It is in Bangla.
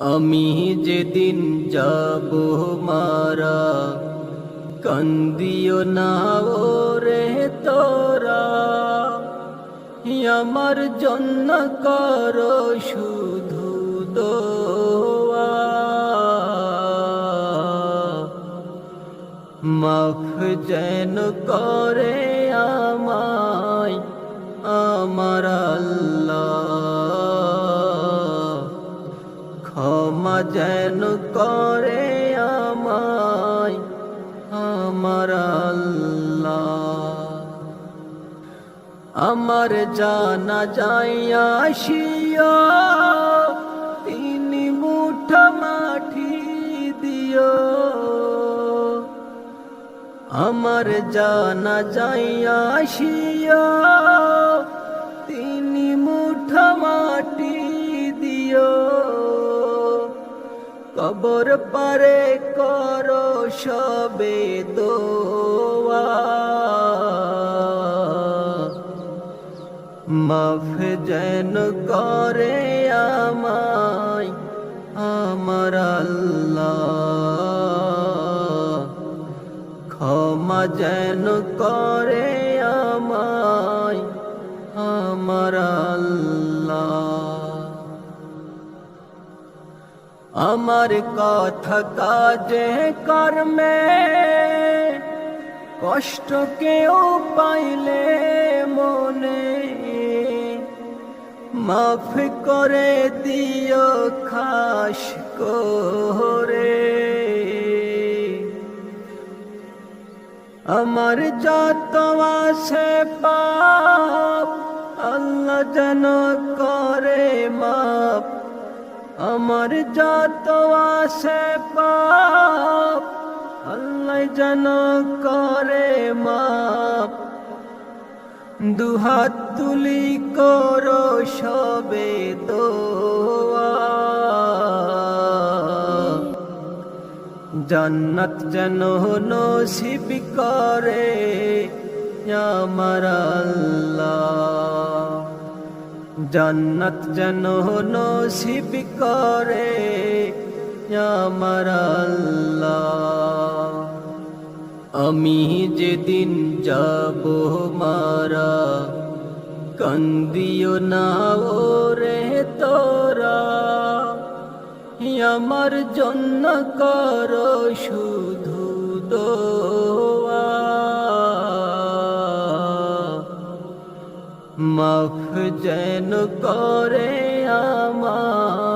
আমি যেদিন যাব মারা, কান্দিও না রে তোরা। আমার জন্য করো শুধু দোয়া। মাফ যেন করে আমায়, আমার আল্লাহ যেন করে আমায়, আমার আল্লাহ। আমার জানা যাইয়া শিয়া তিনি মুঠা মাটি দিও। আমার জানা যাইয়া শিয়া তিনি মুঠা মাটি কবর পারে করো সবে দোয়া। মাফ যেন করে আমায়, আমার আল্লাহ। ক্ষমা যেন করে আমায়, আমার আল্লাহ। আমার কথা কাজে কর্মে, কষ্ট কেউ পাইলে মনে। মাফ করে দিও খাস করে আমার যত আছে পাপ, আল্লাহ যেন করে মাপ আমার যত আছে পাপ, আল্লাহ যেন করে মাপ। দুহাত তুলি করো সবে দোয়া। জান্নাত যেন নসিব করে আমার আল্লাহ। জান্নাত যেন নসিব করে আমার আল্লাহ। আমি যেদিন যাব মারা, কান্দিও না রে তোরা। আমার জন্য করো শুধু দোয়া। মাফ যেন করে আমার